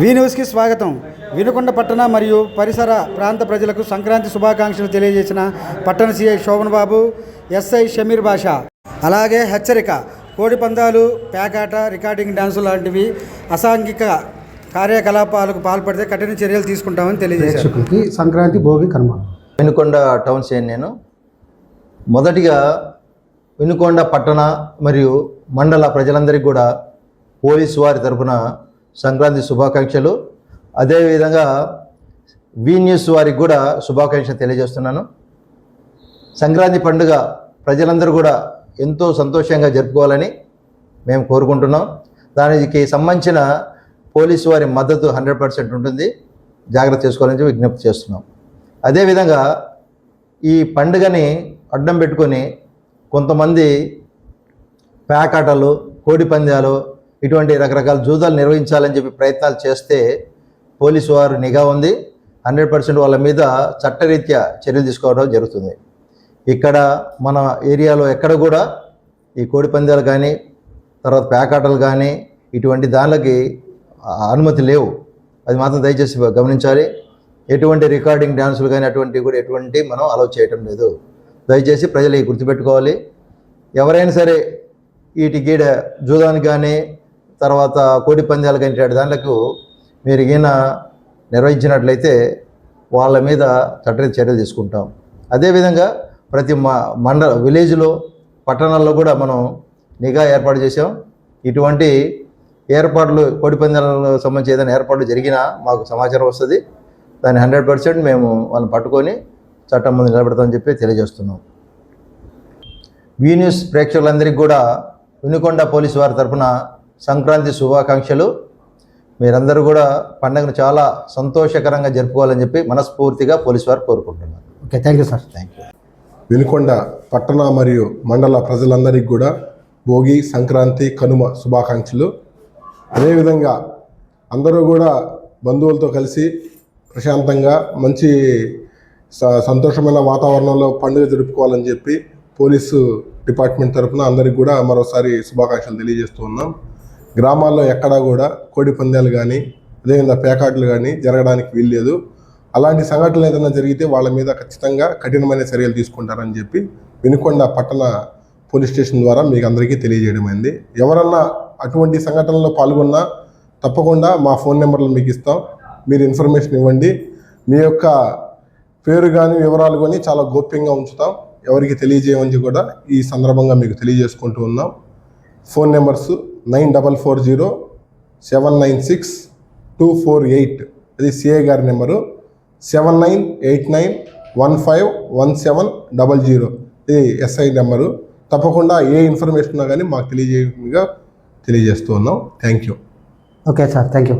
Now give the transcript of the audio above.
వి న్యూస్కి స్వాగతం. వినుకొండ పట్టణ మరియు పరిసర ప్రాంత ప్రజలకు సంక్రాంతి శుభాకాంక్షలు తెలియజేసిన పట్టణ సిఐ శోభన్ బాబు ఎస్ఐ షమీర్ బాషా. అలాగే హెచ్చరిక కోడి పందాలు పేకాట రికార్డింగ్ డాన్సు లాంటివి అసాంఘిక కార్యకలాపాలకు పాల్పడితే కఠిన చర్యలు తీసుకుంటామని తెలియజేశారు. సంక్రాంతి భోగి కనుమ. వినుకొండ టౌన్ చేయను నేను. మొదటిగా వినుకొండ పట్టణ మరియు మండల ప్రజలందరికీ కూడా పోలీసు వారి తరపున సంక్రాంతి శుభాకాంక్షలు. అదేవిధంగా వి న్యూస్ వారికి కూడా శుభాకాంక్షలు తెలియజేస్తున్నాను. సంక్రాంతి పండుగ ప్రజలందరూ కూడా ఎంతో సంతోషంగా జరుపుకోవాలని మేము కోరుకుంటున్నాం. దానికి సంబంధించిన పోలీసు వారి మద్దతు హండ్రెడ్ పర్సెంట్ ఉంటుంది. జాగ్రత్త చేసుకోవాలని విజ్ఞప్తి చేస్తున్నాం. అదేవిధంగా ఈ పండుగని అడ్డం పెట్టుకొని కొంతమంది పేకాటలు కోడి పందాలు ఇటువంటి రకరకాల జూదాలు నిర్వహించాలని చెప్పి ప్రయత్నాలు చేస్తే పోలీసు వారు నిఘా ఉంది. హండ్రెడ్ పర్సెంట్ వాళ్ళ మీద చట్టరీత్యా చర్యలు తీసుకోవడం జరుగుతుంది. ఇక్కడ మన ఏరియాలో ఎక్కడ కూడా ఈ కోడి పందాలు కానీ తర్వాత పేకాటలు కానీ ఇటువంటి దానికి అనుమతి లేవు. అది మాత్రం దయచేసి గమనించాలి. ఎటువంటి రికార్డింగ్ డ్యాన్సులు కానీ అటువంటివి కూడా ఎటువంటి మనం అలౌ చేయటం లేదు. దయచేసి ప్రజలు గుర్తుపెట్టుకోవాలి. ఎవరైనా సరే వీటి గీడ జూదానికి కానీ తర్వాత కోడి పందాలు కానీ దాంట్లో మీరు ఈయన నిర్వహించినట్లయితే వాళ్ళ మీద చట్టరీత్యా చర్యలు తీసుకుంటాం. అదేవిధంగా ప్రతి మ మండల విలేజ్లో పట్టణాల్లో కూడా మనం నిఘా ఏర్పాటు చేసాం ఇటువంటి ఏర్పాట్లు కోడి పందాలకు సంబంధించి ఏదైనా ఏర్పాట్లు జరిగినా మాకు సమాచారం వస్తుంది. దాన్ని హండ్రెడ్ పర్సెంట్ మేము వాళ్ళని పట్టుకొని చట్టం ముందు నిలబెడతామని చెప్పి తెలియజేస్తున్నాం. వీ న్యూస్ ప్రేక్షకులందరికీ కూడా వినుకొండ పోలీసు వారి తరపున సంక్రాంతి శుభాకాంక్షలు. మీరందరూ కూడా పండుగను చాలా సంతోషకరంగా జరుపుకోవాలని చెప్పి మనస్ఫూర్తిగా పోలీసు వారు కోరుకుంటున్నారు. Okay thank you sir. Thank you Vinukonda పట్టణ మరియు మండల ప్రజలందరికీ కూడా భోగి సంక్రాంతి కనుమ శుభాకాంక్షలు. అదేవిధంగా అందరూ కూడా బంధువులతో కలిసి ప్రశాంతంగా మంచి స- సంతోషమైన వాతావరణంలో పండుగ జరుపుకోవాలని చెప్పి పోలీసు డిపార్ట్మెంట్ తరఫున అందరికీ కూడా మరోసారి శుభాకాంక్షలు తెలియజేస్తూ ఉన్నాం. గ్రామాల్లో ఎక్కడా కూడా కోడి పందాలు కానీ అదేవిధంగా పేకాట్లు కానీ జరగడానికి వీల్లేదు. అలాంటి సంఘటనలు ఏదైనా జరిగితే వాళ్ళ మీద ఖచ్చితంగా కఠినమైన చర్యలు తీసుకుంటారని చెప్పి వినుకొండ పట్టణ పోలీస్ స్టేషన్ ద్వారా మీకు అందరికీ తెలియజేయడమైంది. ఎవరన్నా అటువంటి సంఘటనలో పాల్గొన్నా తప్పకుండా మా ఫోన్ నెంబర్లు మీకు ఇస్తాం. మీరు ఇన్ఫర్మేషన్ ఇవ్వండి. మీ యొక్క పేరు కానీ వివరాలు కానీ చాలా గోప్యంగా ఉంచుతాం. ఎవరికి తెలియజేయమని కూడా ఈ సందర్భంగా మీకు తెలియజేసుకుంటూ ఉన్నాం. Phone numbers nine double four zero seven nine six two four eight. అది సిఐ గారి number. Seven nine eight nine one five one seven double zero. ఇది ఎస్ఐ నెంబరు. తప్పకుండా ఏ ఇన్ఫర్మేషన్ ఉన్నా కానీ మాకు తెలియజేయగా తెలియజేస్తూ ఉన్నాం. Thank you okay sir thank you